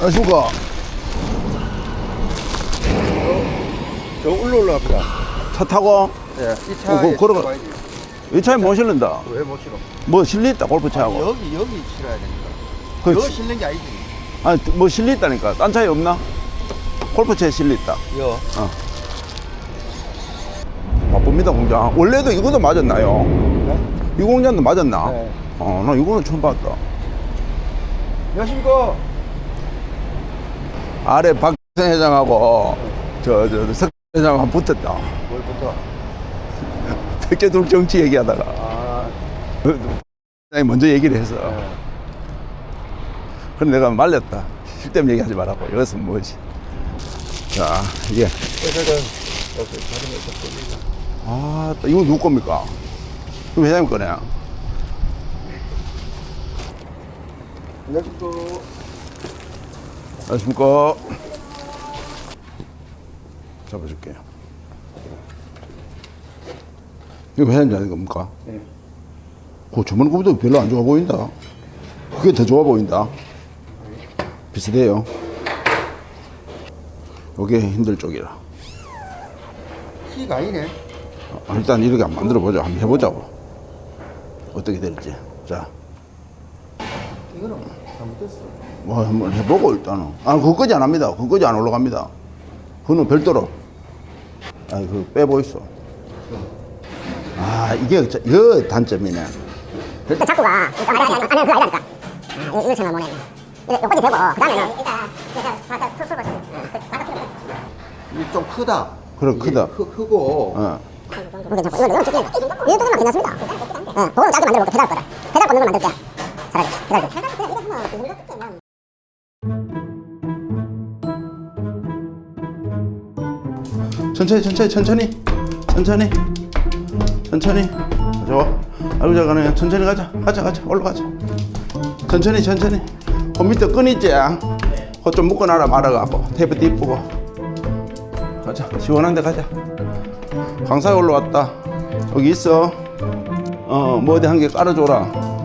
안녕하십니까. 저 울러 올라갑니다. 차 타고 예, 이 어, 차에 그- 걸어가-. 이 차에 못 실른다. 왜못 실어? 뭐 실리 있다, 골프차하고. 여기 여기 실어야 됩니다. 그여 지- 실는 게 아니지. 아니, 뭐 실리 있다니까. 딴 차에 없나? 골프차에 실리 있다. 여. 바쁩니다, 공장. 원래도 이것도 맞았나요? 네? 이 공장도 맞았나? 네. 어, 나 이거는 처음 봤다. 안녕하십니까? 아래 박선 회장하고 저, 저, 석 회장하고 붙었다. 뭘 붙어? 백제둘 정치 얘기하다가. 아, 회장이 먼저 얘기를 해서. 네. 그럼 내가 말렸다. 실대면 얘기하지 말라고. 이것은 뭐지? 자, 이게. 아, 또 이거 누구 겁니까? 이거 회장님 거네. 안녕하십니까? 안녕하십니까. 잡아줄게요. 이거 회장님 하는 겁니까? 네. 그 거보다 별로 안 좋아 보인다. 그게 더 좋아 보인다. 비슷해요. 요게 힘들 쪽이라. 키가 아니네. 어, 일단 이렇게 한번 만들어 보자. 한번 해보자고. 어떻게 될지. 자, 이거는 잘못됐어. 뭐 한번 해보고 일단은. 아, 그거까지 안 합니다. 그거까지 안 올라갑니다. 그거는 별도로. 아, 그 빼보 있어. 아, 이게 저- 이거 단점이네. 그 자꾸가 그러니까 말이 아니라 안에 그거 아니라니까 아, 이걸 생각 못 했네 이거 요건이 되고 그 다음에는 일단 일단 풀 풀고 이게 좀 크다. 그래, 이게 크다. 크, 크고. 어. 이거 괜찮고 이건 이건 찍히는 이 정도면 괜찮습니다 어, 그거는 짧게 만들어 볼게 페달 거를 페달 꽂는 걸 만들게 차라리 페달 꽂 천천히, 천천히, 천천히. 천천히. 천천히. 좋아. 아이고, 잘 가네. 천천히 가자. 가자, 가자. 올라가자. 천천히, 천천히. 그 밑에 끈 있지? 그거 좀 묶어놔라 말아갖고. 테이프 띠쁘고. 가자. 시원한 데 가자. 강사에 올라왔다. 여기 있어. 어, 뭐 어디 한 개 깔아줘라.